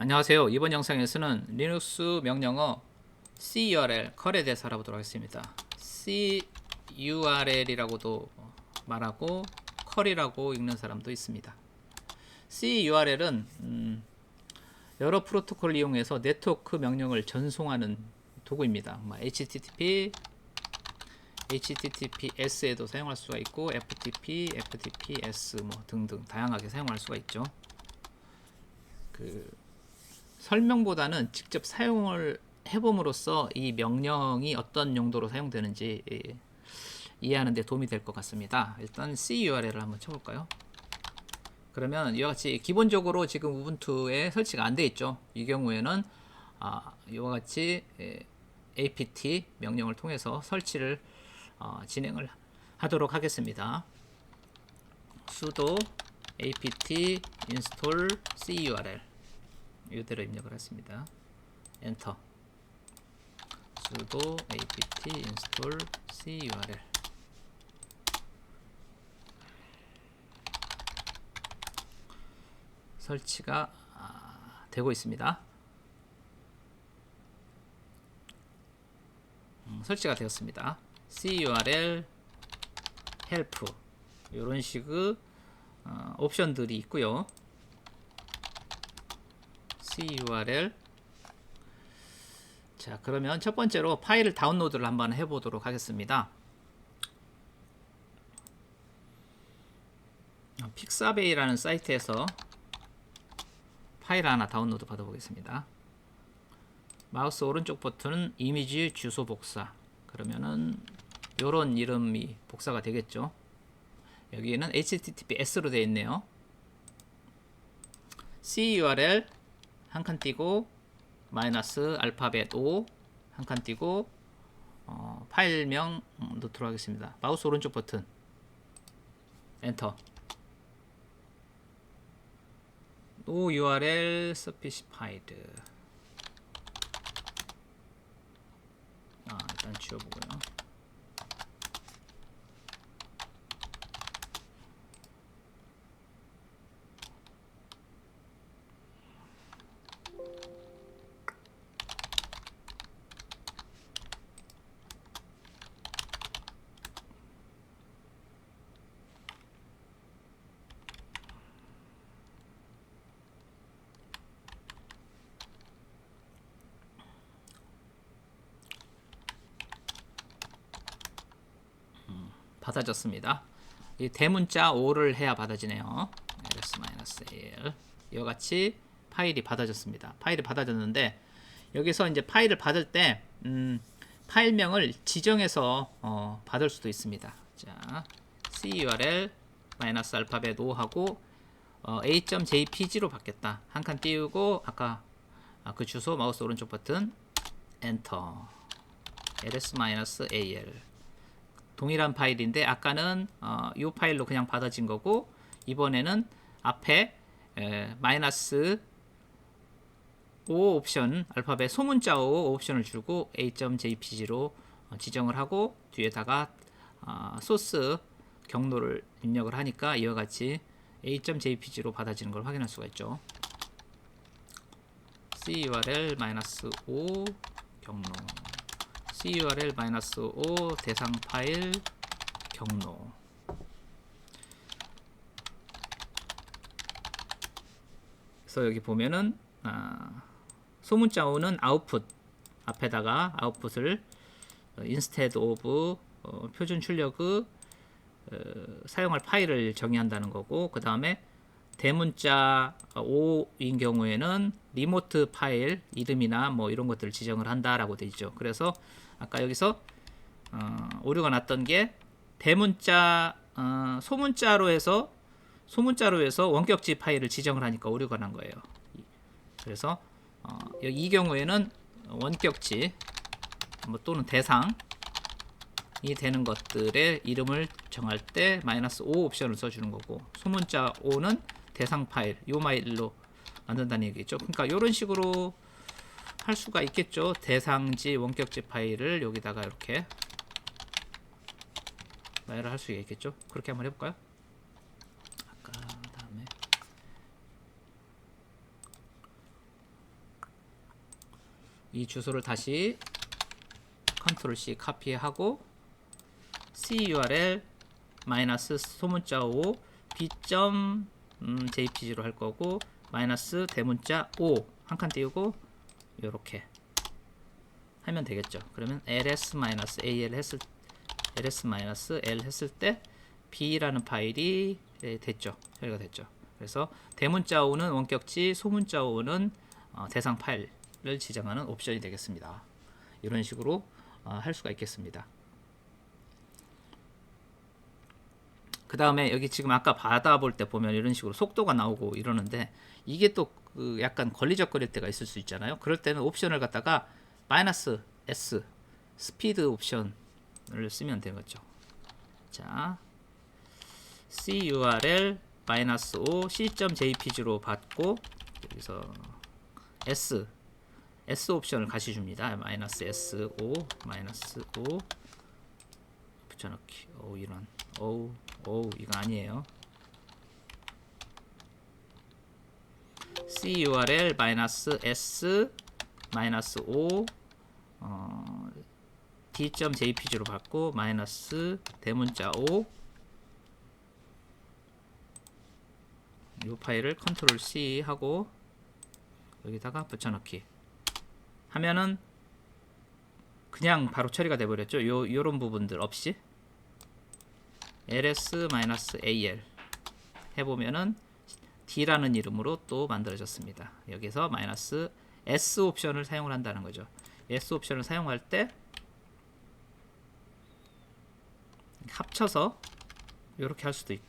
안녕하세요. 이번 영상에서는 리눅스 명령어 curl 컬에 대해서 알아보도록 하겠습니다. curl이라고도 말하고 컬이라고 읽는 사람도 있습니다. curl은 음, 여러 프로토콜을 이용해서 네트워크 명령을 전송하는 도구입니다. 뭐 HTTP, HTTPS에도 사용할 수가 있고 FTP, FTPS 뭐 등등 다양하게 사용할 수가 있죠. 그 설명보다는 직접 사용을 해봄으로써 이 명령이 어떤 용도로 사용되는지 예, 이해하는 데 도움이 될 것 같습니다. 일단 curl을 한번 쳐볼까요? 그러면 이와 같이 기본적으로 지금 우분투에 설치가 안 돼 있죠. 이 경우에는 아, 이와 같이 예, apt 명령을 통해서 설치를 어, 진행을 하도록 하겠습니다. sudo apt install curl 이대로 입력을 했습니다. 엔터 sudo apt install curl 설치가 아, 되고 있습니다. 음, 설치가 되었습니다. curl help 이런 식의 어, 옵션들이 있고요. Curl 자 그러면 첫 번째로 파일을 다운로드를 한번 해보도록 하겠습니다. 픽사베이라는 사이트에서 파일 하나 다운로드 받아보겠습니다. 마우스 오른쪽 버튼은 이미지 주소 복사 그러면은 요런 이름이 복사가 되겠죠. 여기에는 HTTPS로 되어 있네요. curl 한 칸 띄고 마이너스 알파벳 O 한 칸 띄고 어, 파일명 넣도록 하겠습니다. 마우스 오른쪽 버튼 엔터 no URL specified 아 일단 지워보고요. 받아졌습니다. 이 대문자 5를 해야 받아지네요. ls-l 이와 같이 파일이 받아졌습니다. 파일이 받아졌는데 여기서 이제 파일을 받을 때 음, 파일명을 지정해서 어, 받을 수도 있습니다. 자, curl 마이너스 알파벳 5 하고 어, a.jpg로 받겠다. 한 칸 띄우고 아까 아, 그 주소 마우스 오른쪽 버튼 엔터 ls-al 동일한 파일인데 아까는 어, 이 파일로 그냥 받아진 거고 이번에는 앞에 에, 마이너스 5 옵션 알파벳 소문자 5 옵션을 주고 a.jpg로 어, 지정을 하고 뒤에다가 어, 소스 경로를 입력을 하니까 이와 같이 a.jpg로 받아지는 걸 확인할 수가 있죠. curl-5 경로 curl-o 대상 파일 경로 그래서 여기 보면은 아, 소문자 오는 아웃풋 앞에다가 아웃풋을 어, instead of 어, 표준 출력의 어, 사용할 파일을 정의한다는 거고 그 다음에 대문자 5인 경우에는 리모트 파일 이름이나 뭐 이런 것들을 지정을 한다라고 되어 있죠. 그래서 아까 여기서 어, 오류가 났던 게 대문자 어, 소문자로 해서 소문자로 해서 원격지 파일을 지정을 하니까 오류가 난 거예요. 그래서 어, 이 경우에는 원격지 뭐 또는 대상이 되는 것들의 이름을 정할 때 마이너스 5 옵션을 써주는 거고 소문자 5는 대상 파일 요 파일로 만든다는 얘기죠. 그러니까 이런 식으로 할 수가 있겠죠. 대상지 원격지 파일을 여기다가 이렇게 나열을 할 수 있겠죠. 그렇게 한번 해볼까요? 아까 다음에 이 주소를 다시 컨트롤 C 카피하고 C URL 마이너스 소문자 5 b 점 음, jpg로 할 거고 마이너스 대문자 5 한 칸 띄우고 이렇게 하면 되겠죠. 그러면 ls 마이너스 al 했을 ls 마이너스 l 했을 때 b라는 파일이 예, 됐죠. 처리가 됐죠. 그래서 대문자 5는 원격지, 소문자 5는 어, 대상 파일을 지정하는 옵션이 되겠습니다. 이런 식으로 어, 할 수가 있겠습니다. 그 다음에 여기 지금 아까 받아볼 때 보면 이런 식으로 속도가 나오고 이러는데 이게 또 그 약간 걸리적거릴 때가 있을 수 있잖아요. 그럴 때는 옵션을 갖다가 마이너스 S 스피드 옵션을 쓰면 되는 거죠. 자, CURL 마이너스 5 c.jpg로 받고 여기서 S S 옵션을 같이 줍니다. 마이너스 S 5 마이너스 5 붙여넣기. 오 이런. 오, 오 이거 아니에요. CURL S 5 어, d.jpg로 받고 마이너스 대문자 5 이 파일을 컨트롤 C 하고 여기다가 붙여넣기. 하면은 그냥 바로 처리가 돼 버렸죠. 요 요런 부분들 없이? ls-al 해보면은 d라는 이름으로 또 만들어졌습니다. 여기서 마이너스 s 옵션을 사용을 한다는 거죠. s 옵션을 사용할 때 합쳐서 이렇게 할 수도 있고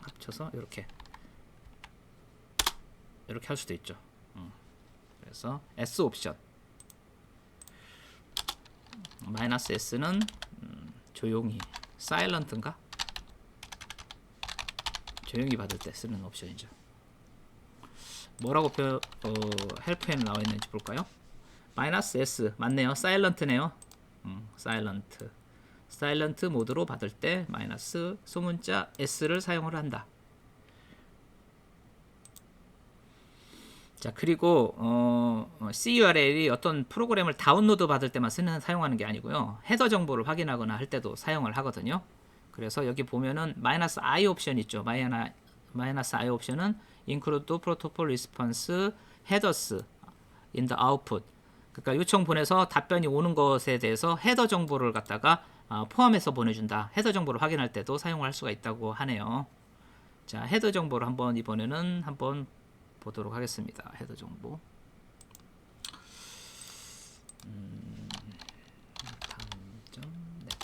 합쳐서 이렇게 이렇게 할 수도 있죠. 음. 그래서 S 옵션 마이너스 S는 음, 조용히 사일런트인가 조용히 받을 때 쓰는 옵션이죠. 뭐라고 표, 어, 헬프에는 나와 있는지 볼까요? 마이너스 S 맞네요. 사일런트네요. 음, 사일런트 사일런트 모드로 받을 때 마이너스 소문자 S를 사용을 한다. 자 그리고 어, CURL이 어떤 프로그램을 다운로드 받을 때만 쓰는 사용하는 게 아니고요 헤더 정보를 확인하거나 할 때도 사용을 하거든요 그래서 여기 보면은 마이너스 i 옵션 있죠 마이너스 i 옵션은 include protocol response headers in the output 그러니까 요청 보내서 답변이 오는 것에 대해서 헤더 정보를 갖다가 어, 포함해서 보내준다 헤더 정보를 확인할 때도 사용할 수가 있다고 하네요 자 헤더 정보를 한번 이번에는 한번 보도록 하겠습니다. 헤더 정보. 음, 점 넷.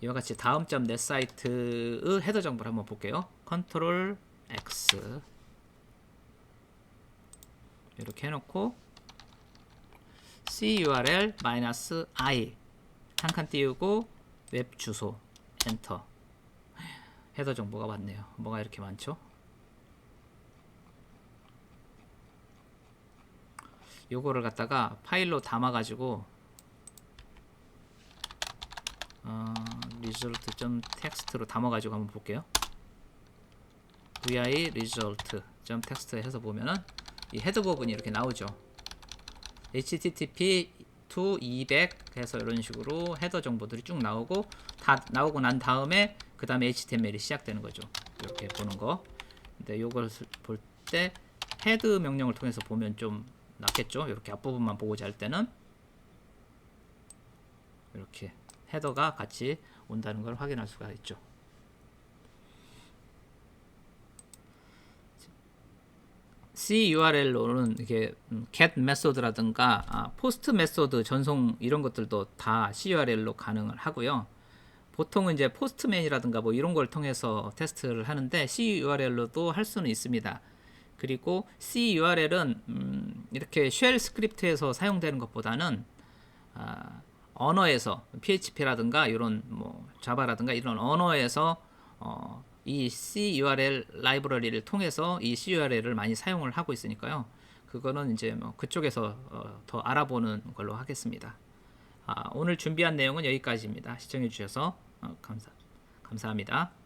이와 같이 다음 점넷 사이트의 헤더 정보를 한번 볼게요. 컨트롤 X 이렇게 해놓고 curl -i 한 칸 띄우고 웹 주소 엔터 헤더 정보가 왔네요. 뭐가 이렇게 많죠? 요거를 갖다가 파일로 담아 가지고 어, result 점 텍스트로 담아 가지고 한번 볼게요. Vi result 점 텍스트 해서 보면은 이 헤더 부분이 이렇게 나오죠. http to 200 해서 이런 식으로 헤더 정보들이 쭉 나오고 다 나오고 난 다음에 그 다음에 HTML이 시작되는 거죠. 이렇게 보는 거. 근데 요걸 볼 때 헤드 명령을 통해서 보면 좀 낫겠죠. 이렇게 앞부분만 보고자 할 때는 이렇게 헤더가 같이 온다는 걸 확인할 수가 있죠. CURL로는 이게 get 메소드라든가 아, 포스트 메소드 전송 이런 것들도 다 CURL로 가능을 하고요. 보통은 이제 포스트맨이라든가 뭐 이런 걸 통해서 테스트를 하는데 CURL로도 할 수는 있습니다. 그리고 CURL은 음, 이렇게 쉘 스크립트에서 사용되는 것보다는 아, 언어에서 PHP라든가 이런 뭐 자바라든가 이런 언어에서 어, 이 CURL 라이브러리를 통해서 이 CURL을 많이 사용을 하고 있으니까요. 그거는 이제 뭐 그쪽에서 어, 더 알아보는 걸로 하겠습니다. 아, 오늘 준비한 내용은 여기까지입니다. 시청해 주셔서 어, 감사 감사합니다.